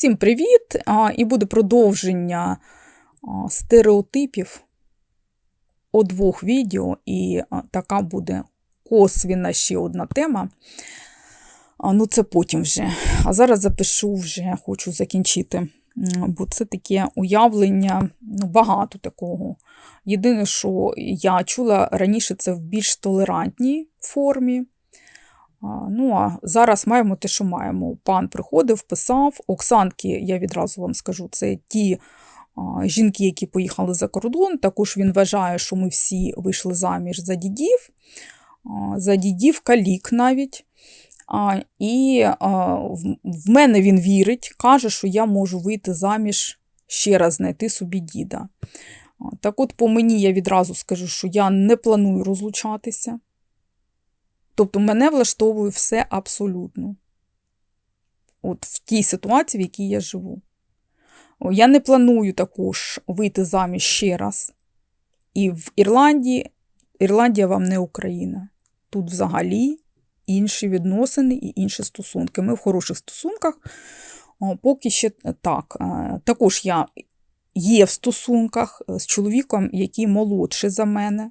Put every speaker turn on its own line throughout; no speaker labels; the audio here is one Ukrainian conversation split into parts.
Всім привіт! І буде продовження стереотипів у двох відео, і така буде косвіна ще одна тема. Ну, це потім вже. А зараз запишу вже, хочу закінчити. Бо це таке уявлення, ну, багато такого. Єдине, що я чула раніше, це в більш толерантній формі. Ну, а зараз маємо те, що маємо. Пан приходив, писав. Оксанки, я відразу вам скажу, це ті жінки, які поїхали за кордон. Також він вважає, що ми всі вийшли заміж за дідів, за дідів калік навіть. І в мене він вірить, каже, що я можу вийти заміж ще раз знайти собі діда. Так от, по мені я відразу скажу, що я не планую розлучатися. Тобто мене влаштовує все абсолютно. От в тій ситуації, в якій я живу. Я не планую також вийти заміж ще раз. І в Ірландії, Ірландія вам не Україна. Тут взагалі інші відносини і інші стосунки. Ми в хороших стосунках, поки ще так. Е, також я є в стосунках з чоловіком, який молодший за мене.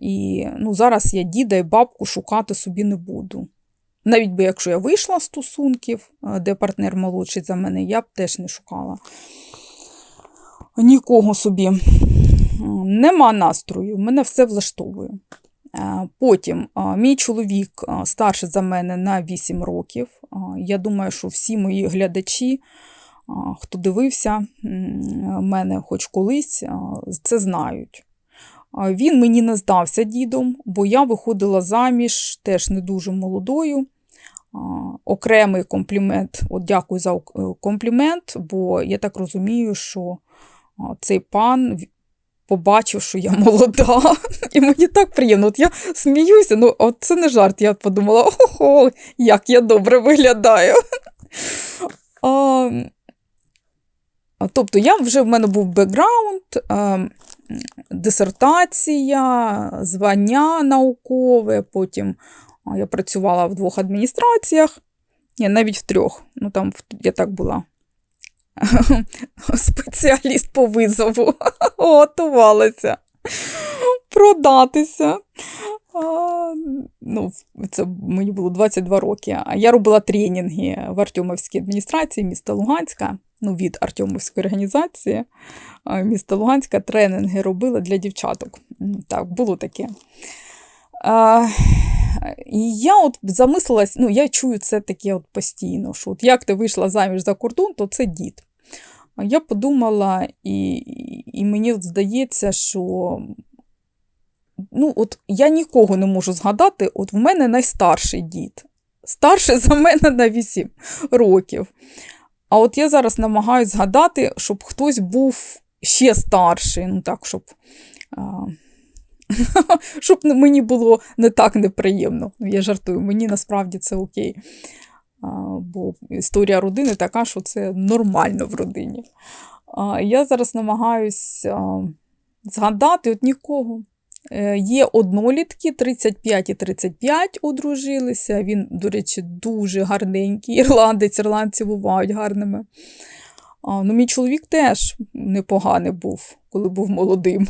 І ну, зараз я діда і бабку шукати собі не буду. Навіть би якщо я вийшла з стосунків, е, де партнер молодший за мене, я б теж не шукала нікого собі. Нема настрою, мене все влаштовує. Е, потім мій чоловік старший за мене на 8 років. Я думаю, що всі мої глядачі, хто дивився мене хоч колись, це знають. Він мені не здався дідом, бо я виходила заміж теж не дуже молодою. Окремий комплімент, от дякую за е, комплімент, бо я так розумію, що цей пан побачив, що я молода, і мені так приємно. От я сміюся, ну от це не жарт. Я подумала, ого, як я добре виглядаю. Тобто, я вже в мене був бекграунд, ем, дисертація, звання наукове, потім я працювала в двох адміністраціях, Ні, навіть в трьох. Ну, там я так була. Спеціаліст по визову. Готувалася продатися. А, ну, Це мені було 22 роки. А я робила тренінги в Артемовській адміністрації міста Луганська ну, від Артемовської організації міста Луганська тренінги робила для дівчаток. Так, було таке. А, І я от замислилась, ну, я чую це таке от постійно, що от як ти вийшла заміж за кордон, то це дід. Я подумала, і і мені здається, що ну, от я нікого не можу згадати, от в мене найстарший дід. Старший за мене на 8 років. А от я зараз намагаюся згадати, щоб хтось був ще старший, ну так, щоб а, щоб мені було не так неприємно. Ну, я жартую, мені насправді це окей. А, Бо історія родини така, що це нормально в родині. А, Я зараз намагаюся згадати от нікого. Е, є однолітки 35 і 35 одружилися. Він, до речі, дуже гарненький. Ірландець, ірландці бувають гарними. А, ну, Мій чоловік теж непоганий був, коли був молодим.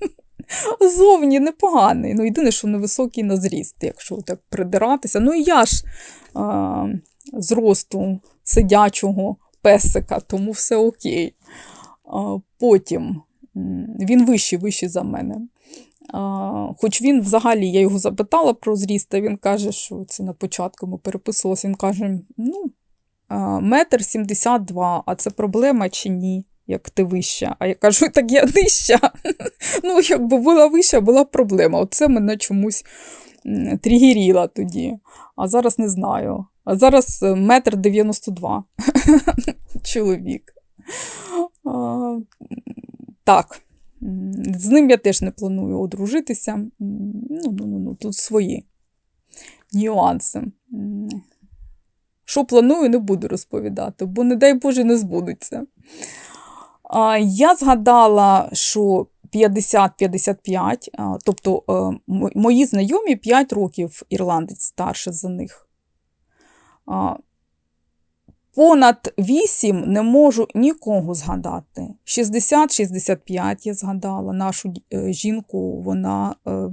Зовні непоганий. Ну, Єдине, що невисокий на зріст, якщо так придиратися. Ну і я ж а, з росту сидячого песика, тому все окей. А, Потім він вищий, вищий за мене. Хоч він взагалі, я його запитала про зріст, а він каже, що це на початку ми переписувалися, він каже: ну, метр сімдесят два, а це проблема чи ні? Як ти вища. А я кажу, так я нижча. Ну, якби була вища, була проблема. Оце мене чомусь тригеріла тоді. А зараз не знаю. А зараз е, метр дев'яносто два чоловік. А, Так. З ним я теж не планую одружитися. Ну, ну, ну, ну, Тут свої нюанси. Що планую, не буду розповідати, бо, не дай Боже, не збудеться. Я згадала, що 50-55, тобто е, мої знайомі 5 років ірландець старше за них. Понад 8 не можу нікого згадати. 60-65 я згадала. Нашу е, жінку вона е,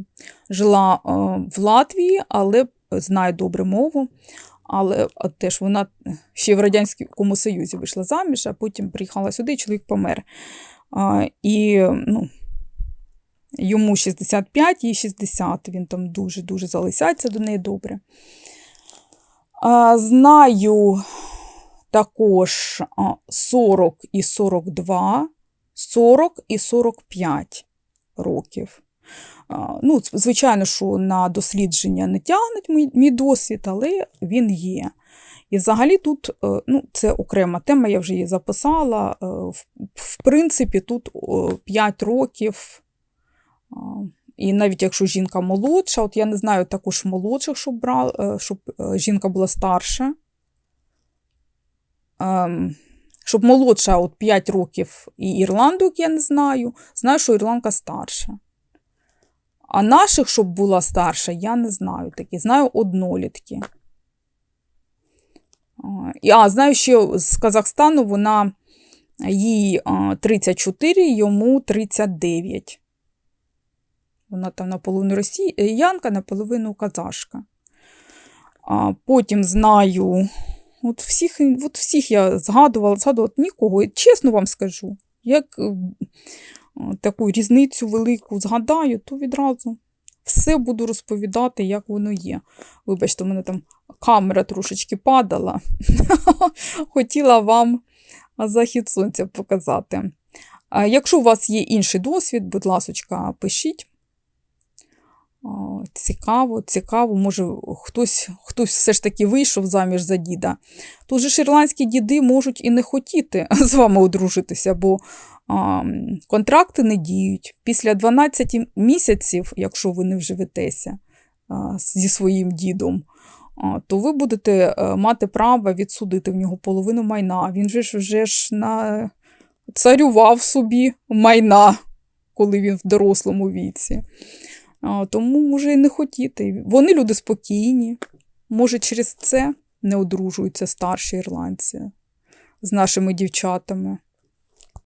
жила е, в Латвії, але знає добре мову. Але теж вона ще в Радянському Союзі вийшла заміж, а потім приїхала сюди, і чоловік помер. А, і ну, йому 65, їй 60. Він там дуже-дуже залисяється до неї добре. А, знаю також 40 і 42, 40 і 45 років. Ну, звичайно, що на дослідження не тягнуть мій, досвід, але він є. І взагалі тут е, ну, це окрема тема, я вже її записала. Е, В, принципі, тут 5 років. І навіть якщо жінка молодша, от я не знаю також молодших, щоб, брав, е, щоб жінка була старша. Ем, Щоб молодша от 5 років і ірландок, я не знаю. Знаю, що ірландка старша. А наших, щоб була старша, я не знаю такі. Знаю однолітки. А, і- знаю, що з Казахстану вона їй 34, йому 39. Вона там наполовину росіянка, наполовину казашка. А, потім знаю. От всіх, от всіх я згадувала, згадувала нікого. І чесно вам скажу, як е, таку різницю велику згадаю, то відразу все буду розповідати, як воно є. Вибачте, у мене там камера трошечки падала. Хотіла вам захід сонця показати. Якщо у вас є інший досвід, будь ласочка, пишіть. Цікаво, цікаво, може хтось, хтось все ж таки вийшов заміж за діда. Тут же ж ірландські діди можуть і не хотіти з вами одружитися, бо а, контракти не діють. Після 12 місяців, якщо ви не вживетеся а, зі своїм дідом, а, то ви будете е, мати право відсудити в нього половину майна. Він же ж вже ж на... царював собі майна, коли він в дорослому віці. Тому може і не хотіти. Вони люди спокійні. Може, через це не одружуються старші ірландці з нашими дівчатами.